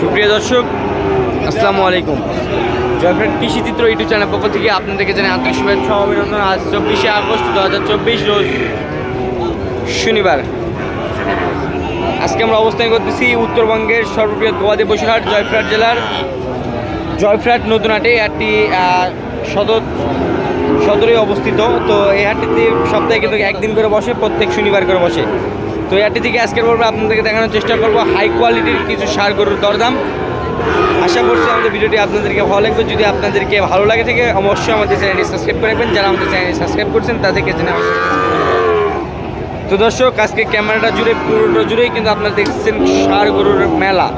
সুপ্রিয় দর্শক আসসালামু আলাইকুম। জয়ফ্রেন্ড কৃষি চিত্র ইউটিউব চ্যানেল পক্ষ থেকে আপনাদেরকে জানাই আন্তরিক শুভেচ্ছা অভিনন্দন। আজ চব্বিশে আগস্ট দু হাজার চব্বিশ রোজ শনিবার। আজকে আমরা অবস্থান করতেছি উত্তরবঙ্গের সর্ববৃহৎ গবাদি পশুহাট জয়ফ্রাট জেলার জয়ফ্রাট নতুন হাটে। আহ, সদর সদরে অবস্থিত। তো এই হাটটিতে সপ্তাহে কিন্তু একদিন করে বসে প্রত্যেক শনিবার করে বসে। তো হাটটি থেকে আজকের পর্বে আপনাদেরকে দেখানোর চেষ্টা করব হাই কোয়ালিটির কিছু সার গরুর দরদাম। আশা করছি আমাদের ভিডিওটি আপনাদেরকে ভালো লাগবে। যদি আপনাদেরকে ভালো লাগে থেকে, অবশ্যই আমাদের চ্যানেলটি সাবস্ক্রাইব করে রাখবেন। যারা আমাদের চ্যানেলটি সাবস্ক্রাইব করছেন, তাদেরকে জেনে তো দর্শক, আজকে ক্যামেরাটা জুড়ে, পুরোটা জুড়েই কিন্তু আপনারা দেখছেন সার গরুর মেলা।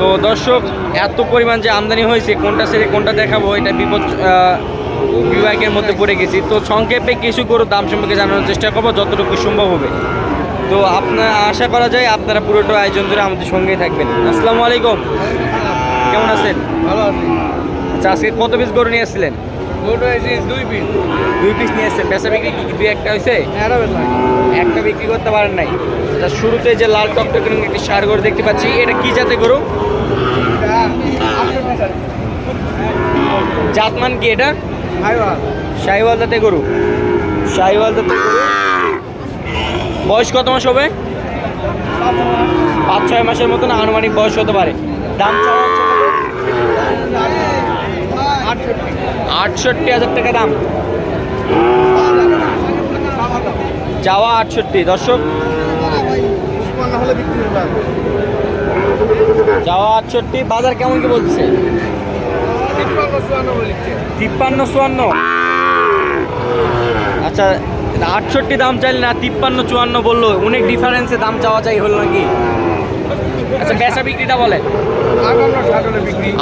তো দর্শক, এত পরিমাণ যে আমদানি হয়েছে, কোনটা সেরে কোনটা দেখাবো, এটা বিপদ বিভাগের মধ্যে পড়ে গেছি। তো সংক্ষেপে কিছু গরুর দাম সম্পর্কে জানানোর চেষ্টা করব, যতটুকু সম্ভব হবে। তো আপনার আশা করা যায় আপনারা পুরোটা আয়োজন ধরে আমাদের সঙ্গেই থাকবেন। আসসালামু আলাইকুম। কেমন আছেন? ভালো আছি। আচ্ছা আজকে কত পিস গরু নিয়ে এসেছিলেন মোটো দুই পিস দুই পিস নিয়ে এসেছেন বেচা বিক্রি কি দুই একটা হয়েছে? একটা বিক্রি করতে পারেন নাই। আচ্ছা শুরুতে যে লাল টকটকে একটি সার গরু দেখতে পাচ্ছি এটা কি জাতে গরু? জাতমান কি এটা? শাহিওয়াল জাতে গরু। শাহিওয়াল জাতে গরু। বয়স কত মাস হবে? পাঁচ ছয় মাসের মতন আনুমানিক বয়স হতে পারে। দাম আটষট্টি। হাজার টাকা দাম। যাওয়া আটষট্টি। দর্শক, যাওয়া আটষট্টি। বাজার কেমন কি বলছে? তিপ্পান্ন চুয়ান্ন। আচ্ছা আটষট্টি দাম চাইলে না, তিপ্পান্ন, চুয়ান্ন বলল, অনেক ডিফারেন্সে দাম চাওয়া চাই হলো নাকি? আচ্ছা বেচা বিক্রিটা বলে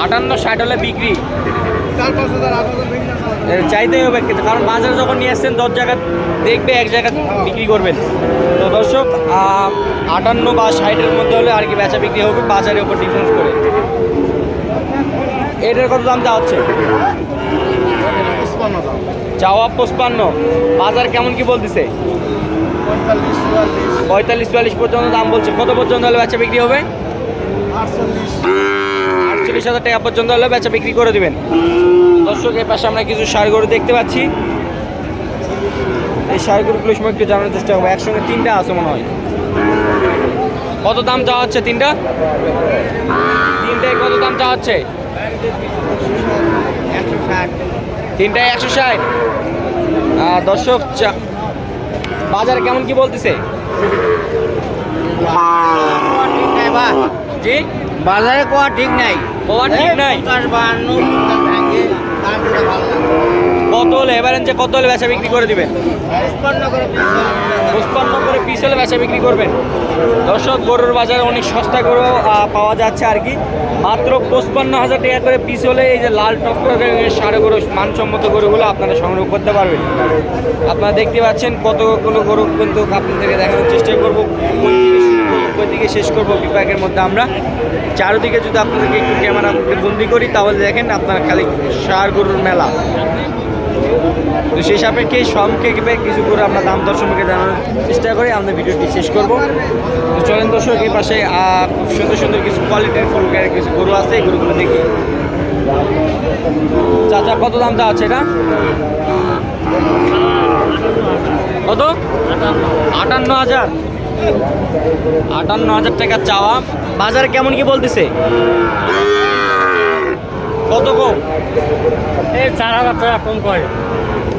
আটান্ন, ষাট হলে বিক্রি। চাইতেই হবে কিন্তু, কারণ বাজারে যখন নিয়ে আসছেন, দশ জায়গা দেখবে, এক জায়গা বিক্রি করবেন। তো দর্শক আটান্ন বা ষাটের মধ্যে হলে আর কি বেচা বিক্রি হবে, বাজারের উপর ডিফারেন্স করে। এটার কত দাম চাওয়া হচ্ছে? চাওয়া পঁচপান্ন। বাজার কেমন কি বলতেছে? পঁয়তাল্লিশ চুয়াল্লিশ। পর্যন্ত দাম বলছে। কত পর্যন্ত হলে বেচা বিক্রি হবে? আটচল্লিশ। হাজার টাকা পর্যন্ত হলে বেচা বিক্রি করে দিবেন। দর্শক এর পাশে আমরা কিছু সার গরু দেখতে পাচ্ছি। এই সার গরুগুলো সময় একটু জানার চেষ্টা করব। একসঙ্গে তিনটা আছে মনে হয়। কত দাম চাওয়া হচ্ছে তিনটা? তিনটায় কত দাম চাওয়া হচ্ছে? একশো ষাট। তিনটায় একশো ষাট। দর্শক বাজার কেমন কি বলতেছে? জি? বাজারে কোয়া ঠিক নাই। কোয়া ঠিক নাই। বাহান্ন কত হলে? যে কত হলে বেচা বিক্রি করে দিবেন? পঁচপান্ন করে পিস হলে বেচা বিক্রি করবেন। দর্শক, গরুর বাজারে অনেক সস্তা গরু পাওয়া যাচ্ছে আর কি। মাত্র পঁচপান্ন হাজার টাকা করে পিস হলে এই যে লাল টকটকে সাড়ে গরু, মানসম্মত গরুগুলো আপনারা সংগ্রহ করতে পারবেন। আপনারা দেখতে পাচ্ছেন কতগুলো গরু কিন্তু আপনাদেরকে দেখানোর চেষ্টা করব। থেকে শেষ করব বিভাগের মধ্যে আমরা। চারদিকে যদি আপনাদেরকে একটু ক্যামেরা বন্দি করি, তাহলে দেখেন আপনারা খালি সার গরুর মেলা। তো সেই সাপেক্ষে সংক্ষেপে কিছু করে আমরা দাম দর সম্পর্কে জানানোর চেষ্টা করি। আমাদের ভিডিওটি শেষ করব। তো চলেন দর্শক, এই পাশে খুব সুন্দর সুন্দর কিছু কোয়ালিটির ফুলকার কিছু গরু আছে, এই গরুগুলো দেখি। চাচা কত দাম দেওয়া আছে এটা? কত? আটান্ন হাজার। আটান্ন হাজার টাকা চাওয়া। বাজারে কেমন কি বলতেছে? কত কম? এই চার হাজার টাকা কম করে।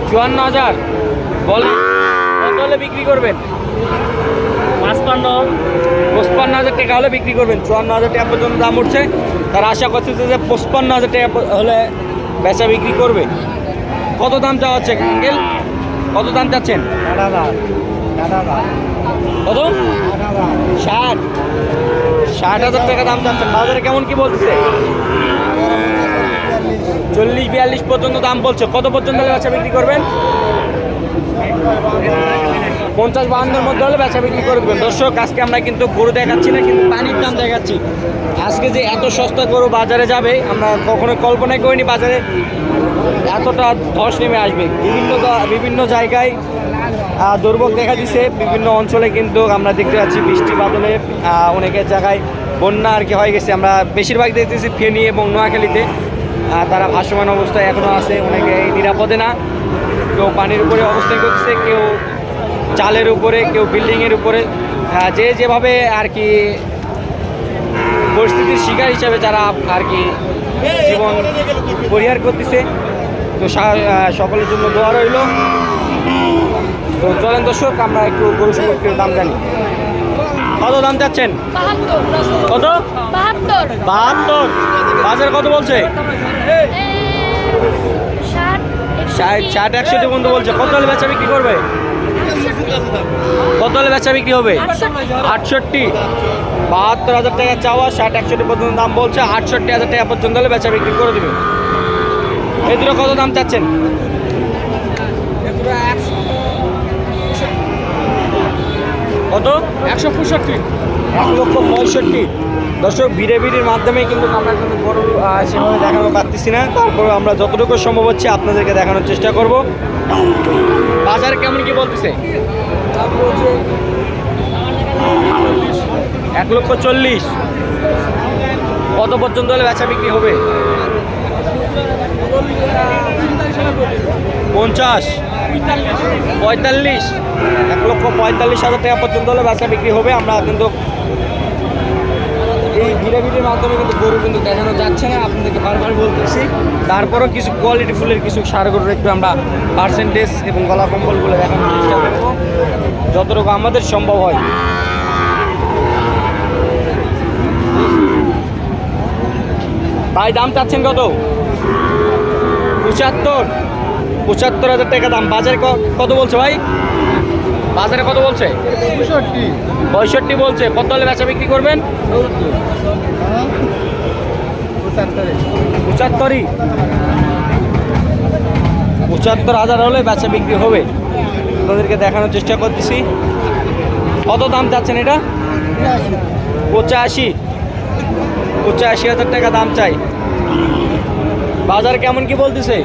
চুয়ান্ন হাজার? বলেন কত হলে বিক্রি করবেন? পাঁচপান্ন। পঁচপান্ন হাজার টাকা হলে বিক্রি করবেন। চুয়ান্ন হাজার টাকা পর্যন্ত দাম উঠছে। তার আশা করছে যে পঁচপান্ন হাজার টাকা হলে বেচা বিক্রি করবে। কত দাম চাওয়া হচ্ছে আঙ্কেল? কত দাম চাচ্ছেন? কত? ষাট। ষাট হাজার টাকা দাম চাচ্ছেন। বাজারে কেমন কি বলতেছে? চল্লিশ, বিয়াল্লিশ পর্যন্ত দাম বলছে। কত পর্যন্ত হলে বেচা বিক্রি করবেন? পঞ্চাশ বাহান্নর মধ্যে হলে বেচা বিক্রি করে দেবেন। দর্শক, আজকে আমরা কিন্তু গরু দেখাচ্ছি না, কিন্তু পানির দাম দেখাচ্ছি। আজকে যে এত সস্তা গরু বাজারে যাবে, আমরা কখনো কল্পনাই করিনি বাজারে এতটা ধস নেমে আসবে। বিভিন্ন বিভিন্ন জায়গায় দুর্ভোগ দেখা দিছে। বিভিন্ন অঞ্চলে কিন্তু আমরা দেখতে পাচ্ছি বৃষ্টি বাদলে অনেকের জায়গায় বন্যা আর কি হয়ে গেছে। আমরা বেশিরভাগ দেখতেছি ফেনী এবং নোয়াখালীতে। তারা ভাসমান অবস্থায় এখনও আছে, অনেকে নিরাপদে না। কেউ পানির উপরে অবস্থান করতেছে, কেউ চালের উপরে, কেউ বিল্ডিংয়ের উপরে। যে যেভাবে আর কি পরিস্থিতির শিকার হিসাবে যারা আর কি জীবন পরিহার করতেছে। তো সকলের জন্য দোয়া রইল। তো চলেন দর্শক আমরা একটু গরু সম্পর্কে দাম জানি। কত দাম চাচ্ছেন? কত? বাহাত্তর। বাজার কত বলছে? ষাট একষট্টি পর্যন্ত বলছে। কত হলে বেচা বিক্রি করবে? কত হলে বেচা বিক্রি হবে? আটষট্টি। বাহাত্তর হাজার টাকা চাওয়া ষাট একষট্টি পর্যন্ত দাম বলছে। আটষট্টি হাজার টাকা পর্যন্ত হলে বেচা বিক্রি করে দেবে। দুটো কত দাম চাচ্ছেন? কত? একশো পঁয়ষট্টি। এক লক্ষ পঁয়ষট্টি। দর্শক ভিড়ে ভিড়ির মাধ্যমে কিন্তু আমরা কিন্তু আহ, সেভাবে দেখানো পারতেছি না। তারপরে আমরা যতটুকু সম্ভব হচ্ছে আপনাদেরকে দেখানোর চেষ্টা করব। বাজার কেমন কি বলতেছে? এক লক্ষ চল্লিশ। কত পর্যন্ত হলে বেচা বিক্রি হবে? পঞ্চাশ। পঁয়তাল্লিশ। এক লক্ষ পঁয়তাল্লিশ হাজার টাকা পর্যন্ত হলে বেচা বিক্রি হবে। আমরা কিন্তু এই ভিড়ের মাধ্যমে কিন্তু গরু কিন্তু দেখানো যাচ্ছে না। আপনাদেরকে বারবার বলতেছি। তারপরও কিছু কোয়ালিটি ফুলের কিছু সার গরুর একটু আমরা পার্সেন্টেজ এবং গলা কম্বলগুলো দেখানোর চেষ্টা করব। যতটুকু আমাদের সম্ভব হয়। ভাই, দাম চাচ্ছেন কত? পঁচাত্তর। পঁচাত্তর হাজার টাকা দাম। বাজারে কত বলছে ভাই? বাজারে কত বলছে? পঁয়ষট্টি। বলছে। কত হলে বেচা বিক্রি করবেন? পঁচাত্তরই? পঁচাত্তর হাজার হলে বেচা বিক্রি হবে। আপনাদেরকে দেখানোর চেষ্টা করতেছি। কত দাম চাচ্ছেন এটা? পঁচাশি। পঁচাশি হাজার টাকা দাম চাই। বাজার কেমন কি বলতেছে?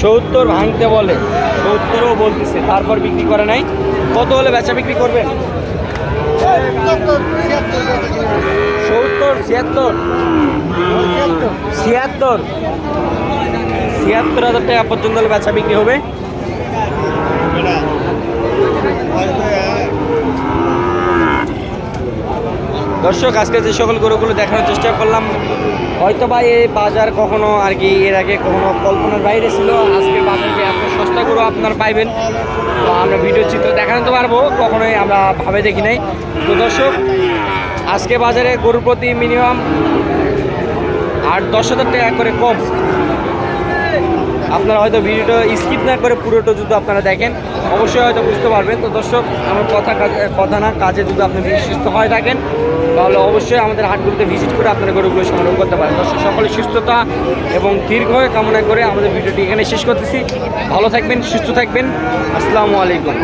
সত্তর ভাঙতে বলে। সত্তরও বলতেছে, তারপর বিক্রি করে নাই। কত হলে বেচা বিক্রি করবেন সত্তর, ছিয়াত্তর। ছিয়াত্তর। ছিয়াত্তর হাজার টাকা পর্যন্ত হলে বেচা বিক্রি হবে। দর্শক, আজকে যে সকল গরুগুলো দেখানোর চেষ্টা করলাম হয়তো বা এই বাজার কখনো আর কি এর আগে কখনো কল্পনার বাইরে ছিল। আজকে বাজার যে এত সস্তা গরু আপনার পাইবেন। তো আমরা ভিডিও চিত্র দেখাতে পারব, কখনোই আমরা ভাবে দেখি নাই। তো দর্শক, আজকে বাজারে গরুর প্রতি মিনিমাম আট দশ হাজার টাকা করে কম। আপনারা হয়তো ভিডিওটা স্কিপ না করে পুরোটা যদি আপনারা দেখেন, অবশ্যই হয়তো বুঝতে পারবেন। তো দর্শক, আমার কথা কথা না, কাজে যদি আপনি সুস্থ হয়ে থাকেন, তাহলে অবশ্যই আমাদের হাটগুলোতে ভিজিট করে আপনারা গরুগুলো সংগ্রহ করতে পারেন। দর্শক, সকলের সুস্থতা এবং দীর্ঘ কামনা করে আমাদের ভিডিওটি এখানে শেষ করতেছি। ভালো থাকবেন, সুস্থ থাকবেন। আসসালামু আলাইকুম।